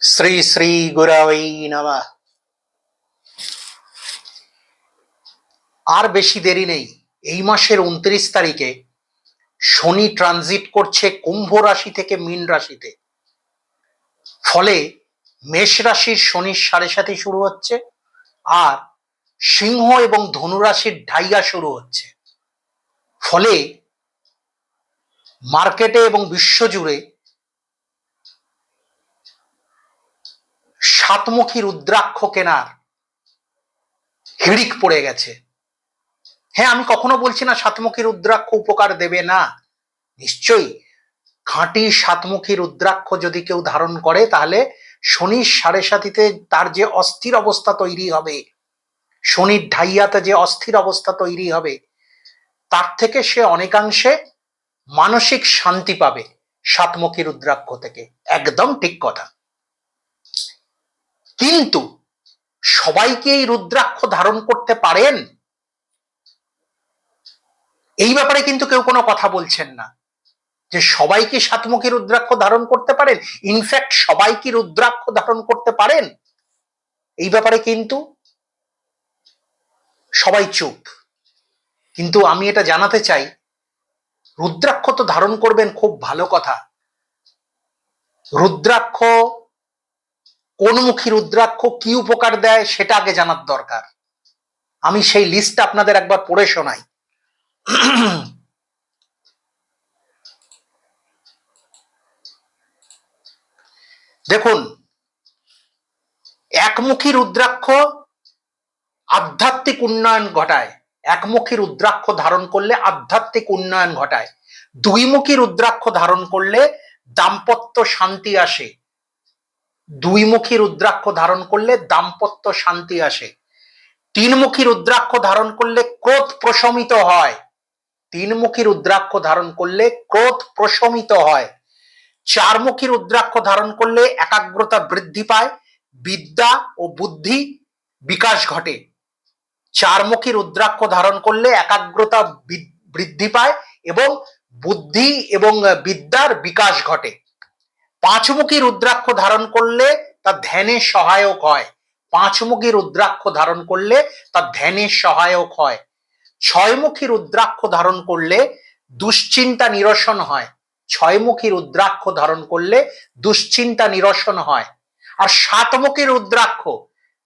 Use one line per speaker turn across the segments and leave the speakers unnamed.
শ্রী শ্রী গুরবৈ নমঃ আর বেশি দেরি নেই। এই মাসের উনত্রিশ তারিখে শনি ট্রানজিট করছে কুম্ভ রাশি থেকে মীন রাশিতে। ফলে মেষ রাশির শনির সাড়ে সাথে শুরু হচ্ছে আর সিংহ এবং ধনু রাশির ঢাইয়া শুরু হচ্ছে। ফলে মার্কেটে এবং বিশ্বজুড়ে সাতমুখী রুদ্রাক্ষ কেনার হিড়িক পড়ে গেছে। হ্যাঁ আমি কখনো বলছি না সাতমুখী রুদ্রাক্ষ উপকার দেবে না। নিশ্চয়ই খাঁটি সাতমুখী রুদ্রাক্ষ যদি কেউ ধারণ করে, তাহলে শনির সাড়ে সাতিতে তার যে অস্থির অবস্থা তৈরি হবে, শনির ঢাইয়াতে যে অস্থির অবস্থা তৈরি হবে, তার থেকে সে অনেকাংশে মানসিক শান্তি পাবে সাতমুখী রুদ্রাক্ষ থেকে। একদম ঠিক কথা। কিন্তু সবাইকে এই রুদ্রাক্ষ ধারণ করতে পারেন? এই ব্যাপারে কিন্তু কেউ কোনো কথা বলছেন না। যে সবাই কি সাতমুখী রুদ্রাক্ষ ধারণ করতে পারেন? ইনফ্যাক্ট সবাই কি রুদ্রাক্ষ ধারণ করতে পারেন? এই ব্যাপারে কিন্তু সবাই চুপ। কিন্তু আমি এটা জানাতে চাই, রুদ্রাক্ষ তো ধারণ করবেন, খুব ভালো কথা। রুদ্রাক্ষ কোন মুখী রুদ্রাক্ষ কি উপকার দেয় সেটা আগে জানার দরকার। আমি সেই লিস্ট আপনাদের একবার পড়ে শোনাই। দেখুন, একমুখী রুদ্রাক্ষ আধ্যাত্মিক উন্নয়ন ঘটায়। একমুখী রুদ্রাক্ষ ধারণ করলে আধ্যাত্মিক উন্নয়ন ঘটায়। দুইমুখী রুদ্রাক্ষ ধারণ করলে দাম্পত্য শান্তি আসে। দুইমুখী রুদ্রাক্ষ ধারণ করলে দাম্পত্য শান্তি আসে। তিনমুখী রুদ্রাক্ষ ধারণ করলে ক্রোধ প্রশমিত হয়। তিনমুখী রুদ্রাক্ষ ধারণ করলে ক্রোধ প্রশমিত হয়। চারমুখী রুদ্রাক্ষ ধারণ করলে একাগ্রতা বৃদ্ধি পায়, বিদ্যা ও বুদ্ধি বিকাশ ঘটে। চারমুখী রুদ্রাক্ষ ধারণ করলে একাগ্রতা বৃদ্ধি পায় এবং বুদ্ধি এবং বিদ্যার বিকাশ ঘটে। পাঁচমুখী রুদ্রাক্ষ ধারণ করলে তা ধ্যানে সহায়ক হয়। পাঁচমুখী রুদ্রাক্ষ ধারণ করলে তা ধ্যানে সহায়ক হয়। ছয়মুখী রুদ্রাক্ষ ধারণ করলে দুশ্চিন্তা নিরসন হয়। ছয়মুখী রুদ্রাক্ষ ধারণ করলে দুশ্চিন্তা নিরসন হয়। আর সাতমুখী রুদ্রাক্ষ,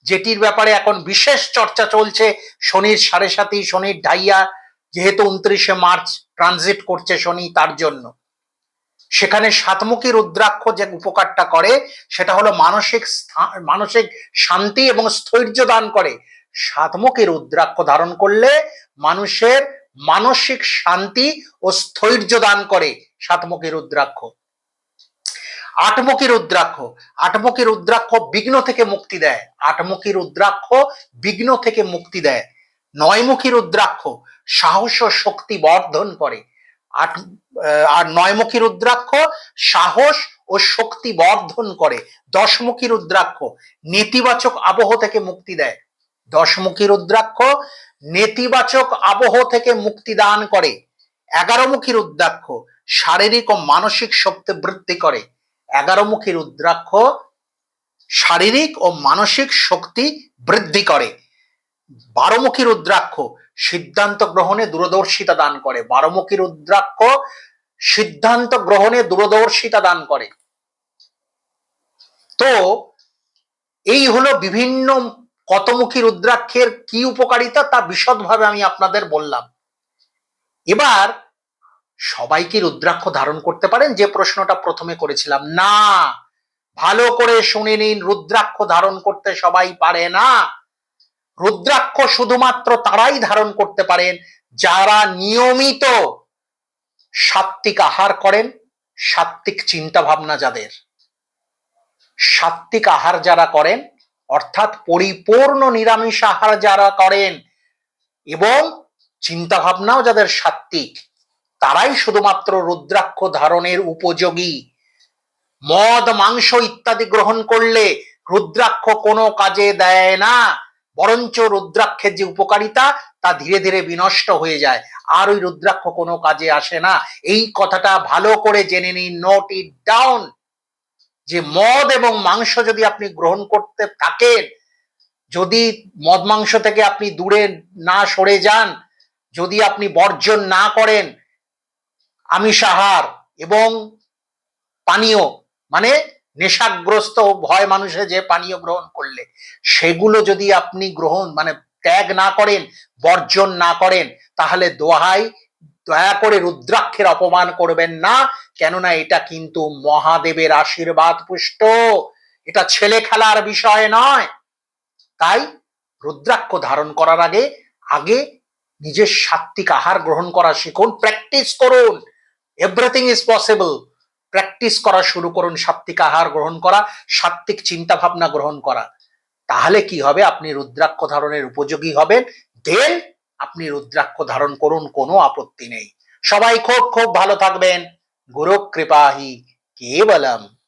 যেটির ব্যাপারে এখন বিশেষ চর্চা চলছে, শনির সাড়ে সাতি শনির ঢাইয়া, যেহেতু উনত্রিশে মার্চ ট্রানজিট করছে শনি তার জন্য। সেখানে সাতমুখী রুদ্রাক্ষ যে উপকারটা করে, সেটা হলো মানসিক মানসিক শান্তি এবং স্থৈর্য দান করে। সাতমুখী রুদ্রাক্ষ ধারণ করলে মানুষের মানসিক শান্তি ও স্থৈর্য দান করে সাতমুখী রুদ্রাক্ষ। আটমুখী রুদ্রাক্ষ। আটমুখী রুদ্রাক্ষ বিঘ্ন থেকে মুক্তি দেয়। আটমুখী রুদ্রাক্ষ বিঘ্ন থেকে মুক্তি দেয়। নয়মুখী রুদ্রাক্ষ সাহস ও শক্তি বর্ধন করে। আট আর নয়মুখী রুদ্রাক্ষ সাহস ও শক্তি বর্ধন করে। দশমুখী রুদ্রাক্ষ নেতিবাচক আবহ থেকে মুক্তি দেয়। দশমুখী রুদ্রাক্ষ নেতিবাচক আবহ থেকে মুক্তি দান করে। এগারোমুখী রুদ্রাক্ষ শারীরিক ও মানসিক শক্তি বৃদ্ধি করে। এগারোমুখী রুদ্রাক্ষ শারীরিক ও মানসিক শক্তি বৃদ্ধি করে। বারোমুখী রুদ্রাক্ষ সিদ্ধান্ত গ্রহণে দূরদর্শিতা দান করে। বারোমুখী রুদ্রাক্ষ সিদ্ধান্ত গ্রহণে দূরদর্শিতা দান করে। তো এই হলো বিভিন্ন কতমুখী রুদ্রাক্ষের কি উপকারিতা তা বিশদভাবে আমি আপনাদের বললাম। এবার সবাই কি রুদ্রাক্ষ ধারণ করতে পারেন? যে প্রশ্নটা প্রথমে করেছিলাম। না, ভালো করে শুনে নিন, রুদ্রাক্ষ ধারণ করতে সবাই পারে না। রুদ্রাক্ষ শুধুমাত্র তারাই ধারণ করতে পারেন যারা নিয়মিত সাত্বিক আহার করেন সাত্বিক চিন্তা ভাবনা যাদের। সাত্বিক আহার যারা করেন, অর্থাৎ পরিপূর্ণ নিরামিষ আহার যারা করেন এবং চিন্তা ভাবনাও যাদের সাত্বিক তারাই শুধুমাত্র রুদ্রাক্ষ ধারণের উপযোগী। মদ, মাংস ইত্যাদি গ্রহণ করলে রুদ্রাক্ষ কোনো কাজে দেয় না। বরঞ্চ রুদ্রাক্ষের যে উপকারিতা, তা ধীরে ধীরে বিনষ্ট হয়ে যায়। আর ওই রুদ্রাক্ষ কোনো কাজে আসে না। এই কথাটা ভালো করে জেনে নিন নোট ইট ডাউন যে মদ এবং মাংস যদি আপনি গ্রহণ করতে থাকেন, যদি মদ মাংস থেকে আপনি দূরে না সরে যান, যদি আপনি বর্জন না করেন, আমিষাহার এবং পানীয় মানে নেশাগ্রস্ত ভয় মানুষে যে পানীয় গ্রহণ করলে, সেগুলো যদি আপনি গ্রহণ মানে ত্যাগ না করেন, বর্জন না করেন, তাহলে দোহাই, দয়া করে রুদ্রাক্ষের অপমান করবেন না, কেননা এটা কিন্তু মহাদেবের আশীর্বাদ পুষ্ট। এটা ছেলে খেলার বিষয় নয়। তাই রুদ্রাক্ষ ধারণ করার আগে আগে নিজের সাত্বিক আহার গ্রহণ করা শিখুন, প্র্যাকটিস করুন। এভরিথিং ইজ পসিবল প্র্যাকটিস করা শুরু করুন সাত্বিক আহার গ্রহণ করা, সাত্ত্বিক চিন্তা ভাবনা গ্রহণ করা। তাহলে কি হবে? আপনি রুদ্রাক্ষ ধারণের উপযোগী হবেন। দেন আপনি রুদ্রাক্ষ ধারণ করুন, কোনো আপত্তি নেই। সবাই খুব খুব ভালো থাকবেন। গুরু কৃপাহি কেবলম।